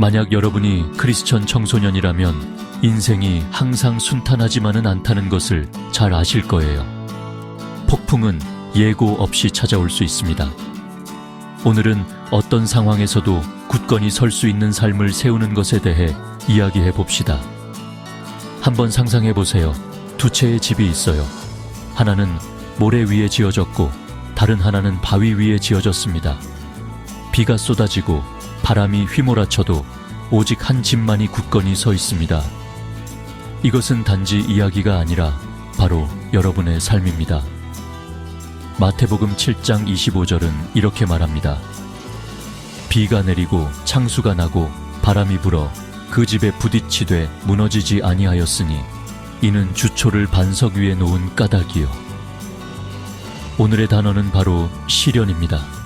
만약 여러분이 크리스천 청소년이라면 인생이 항상 순탄하지만은 않다는 것을 잘 아실 거예요. 폭풍은 예고 없이 찾아올 수 있습니다. 오늘은 어떤 상황에서도 굳건히 설 수 있는 삶을 세우는 것에 대해 이야기해 봅시다. 한번 상상해 보세요. 두 채의 집이 있어요. 하나는 모래 위에 지어졌고 다른 하나는 바위 위에 지어졌습니다. 비가 쏟아지고 바람이 휘몰아쳐도 오직 한 집만이 굳건히 서 있습니다. 이것은 단지 이야기가 아니라 바로 여러분의 삶입니다. 마태복음 7장 25절은 이렇게 말합니다. 비가 내리고 창수가 나고 바람이 불어 그 집에 부딪히되 무너지지 아니하였으니 이는 주초를 반석 위에 놓은 까닭이요. 오늘의 단어는 바로 시련입니다.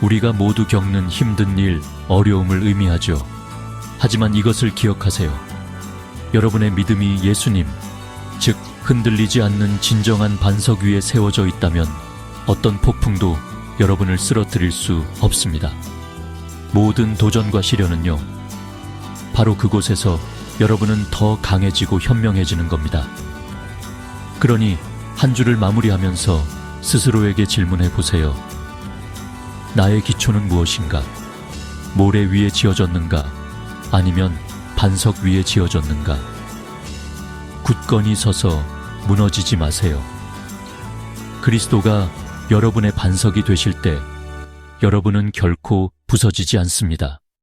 우리가 모두 겪는 힘든 일, 어려움을 의미하죠. 하지만 이것을 기억하세요. 여러분의 믿음이 예수님, 즉 흔들리지 않는 진정한 반석 위에 세워져 있다면 어떤 폭풍도 여러분을 쓰러뜨릴 수 없습니다. 모든 도전과 시련은요, 바로 그곳에서 여러분은 더 강해지고 현명해지는 겁니다. 그러니 한 주를 마무리하면서 스스로에게 질문해 보세요. 나의 기초는 무엇인가? 모래 위에 지어졌는가? 아니면 반석 위에 지어졌는가? 굳건히 서서 무너지지 마세요. 그리스도가 여러분의 반석이 되실 때 여러분은 결코 부서지지 않습니다.